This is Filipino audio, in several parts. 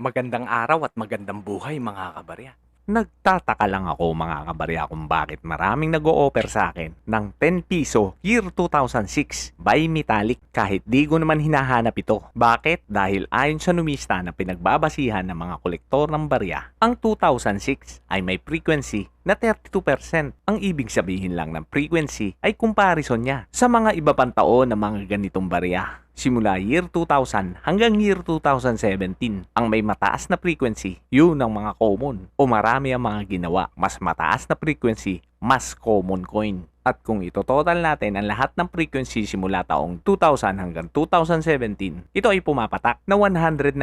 Magandang araw at magandang buhay mga kabarya. Nagtataka lang ako mga kabarya kung bakit maraming nag-o-offer sa akin ng 10 piso year 2006 by Metallic kahit di ko naman hinahanap ito. Bakit? Dahil ayon sa numista na pinagbabasihan ng mga kolektor ng barya, ang 2006 ay may frequency na 32%. Ang ibig sabihin lang ng frequency ay comparison niya sa mga iba pang taon ng mga ganitong barya. Simula year 2000 hanggang year 2017, ang may mataas na frequency, yun ang mga common. O marami ang mga ginawa, mas mataas na frequency, mas common coin. At kung ito-total natin ang lahat ng frequency simula taong 2000 hanggang 2017, ito ay pumapatak na 194%.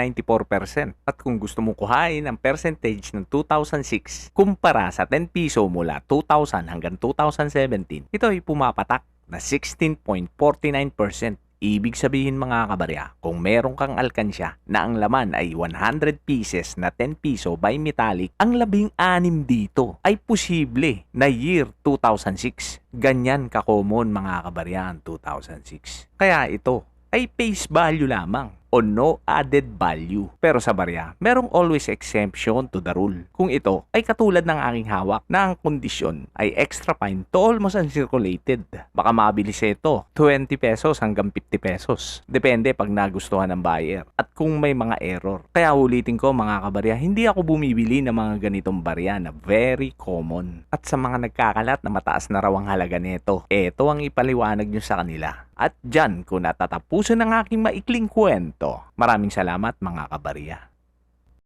At kung gusto mong kuhain ang percentage ng 2006 kumpara sa 10 piso mula 2000 hanggang 2017, ito ay pumapatak na 16.49%. Ibig sabihin mga kabarya, kung meron kang alkansya na ang laman ay 100 pieces na 10 piso by metallic, ang labing anim dito ay posible na year 2006. Ganyan ka-common mga kabarya ang 2006. Kaya ito ay face value lamang o no added value. Pero sa barya, merong always exemption to the rule. Kung ito ay katulad ng aking hawak na ang kondisyon ay extra fine to almost uncirculated. Baka mabilis ito, 20 pesos hanggang 50 pesos. Depende pag nagustuhan ng buyer at kung may mga error. Kaya ulitin ko mga kabarya, hindi ako bumibili ng mga ganitong barya na very common. At sa mga nagkakalat na mataas na raw ang halaga nito, eto ang ipaliwanag nyo sa kanila. At dyan ko natatapusin ang aking maikling kwento. Maraming salamat mga kabarya.